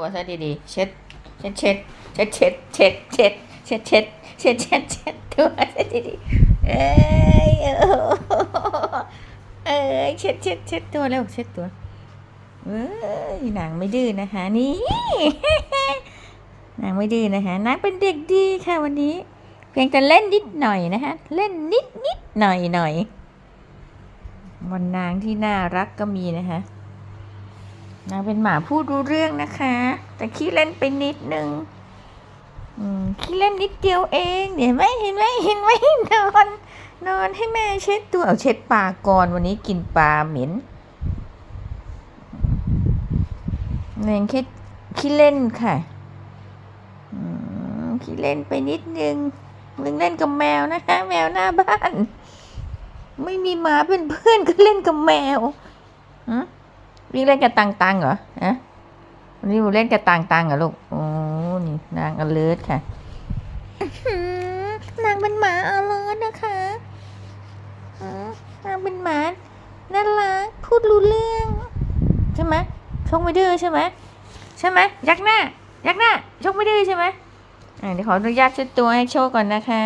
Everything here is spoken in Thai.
ตัวซะดีๆ เช็ด เช็ดเช็ดเช็ดเช็ดเช็ดเช็ดเช็ดเช็ดเช็ดเช็ดเช็ดตัวซะดีๆ เอ้ยโอ้โหเอ้ยเช็ดเช็ดเช็ดตัวแล้วเช็ดตัว เอ้ยนางไม่ดื้อนะคะนี่นางไม่ดื้อนะคะนางเป็นเด็กดีค่ะวันนี้ เพียงแต่เล่นนิดหน่อยนะคะเล่นนิดนิดหน่อยหน่อยวันนางที่น่ารักก็มีนะคะ นางเป็นหมาพูดรู้เรื่องนะคะ แต่ขี้เล่นไปนิดนึงขี้เล่นนิดเดียวเองเห็นไหมเห็นไหมเห็นไหมนอนนอนให้แม่เช็ดตัวเอาเช็ดปากก่อนวันนี้กินปลาเหม็นเน่งคิดขี้เล่นค่ะขี้เล่นไปนิดนึงมึงเล่นกับแมวนะคะแมวหน้าบ้าน ไม่มีหมาเป็นเพื่อนก็เล่นกับแมวฮะ วิ่งเล่นกับตังตังเหรอฮะวันนี้หนูเล่นกับตังตังเหรอลูกโอ้นี่นางอเลิศค่ะนางเป็นหมาอเลิศนะคะนางเป็นหมาน่ารักพูดรู้เรื่องใช่ไหมชกไม่ดื้อใช่ไหมใช่ไหมยักหน้ายักหน้าชกไม่ดื้อใช่ไหมเดี๋ยวขออนุญาตเช็ดตัวให้โชว์ก่อนนะคะ